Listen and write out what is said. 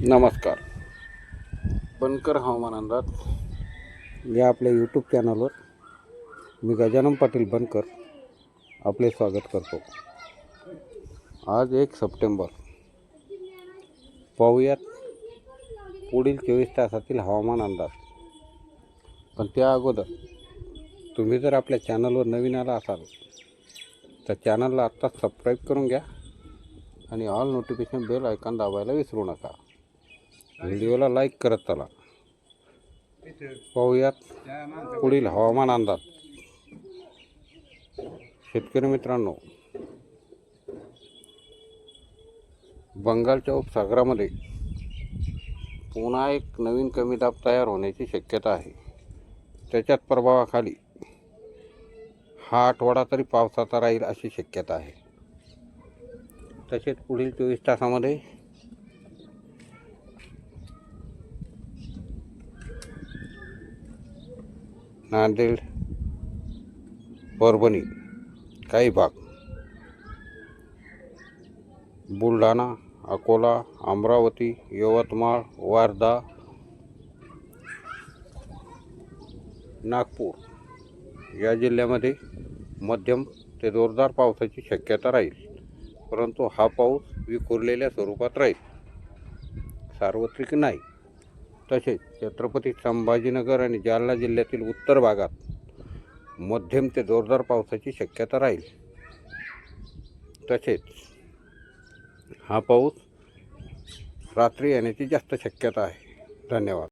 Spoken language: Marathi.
नमस्कार. बनकर हवामान अंदाज. या आपल्या यूट्यूब चॅनलवर मी गजानन पाटील बनकर आपले स्वागत करतो. आज एक सप्टेंबर. पाहूयात पुढील चोवीस तासातील हवामान अंदाज. पण त्या अगोदर तुम्ही जर आपल्या चॅनलवर नवीन आला असाल तर चॅनलला आत्ताच सबस्क्राईब करून घ्या आणि ऑल नोटिफिकेशन बेल आयकॉन दाबायला विसरू नका. व्हिडिओला लाईक करत चला. पाहूयात पुढील हवामान अंदाज. शेतकरी मित्रांनो बंगालच्या उपसागरामध्ये पुन्हा एक नवीन कमी दाब तयार होण्याची शक्यता आहे. त्याच्याच प्रभावाखाली हा आठवडा तरी पावसाचा राहील अशी शक्यता आहे. तसेच पुढील चोवीस तासामध्ये नांदेड परभणी काही भाग. बुलढाणा अकोला अमरावती यवतमाळ वर्धा नागपूर. या जिल्ह्यामध्ये मध्यम ते जोरदार पावसाची शक्यता राहील परंतु हा पाऊस विखुरलेल्या स्वरूपात राहील. सार्वत्रिक नाही. तसेच छत्रपती संभाजीनगर आणि जालना जिल्ह्यातील उत्तर भागात मध्यम ते जोरदार पावसाची शक्यता राहील. तसेच हा पाऊस रात्री येण्याची जास्त शक्यता आहे. धन्यवाद.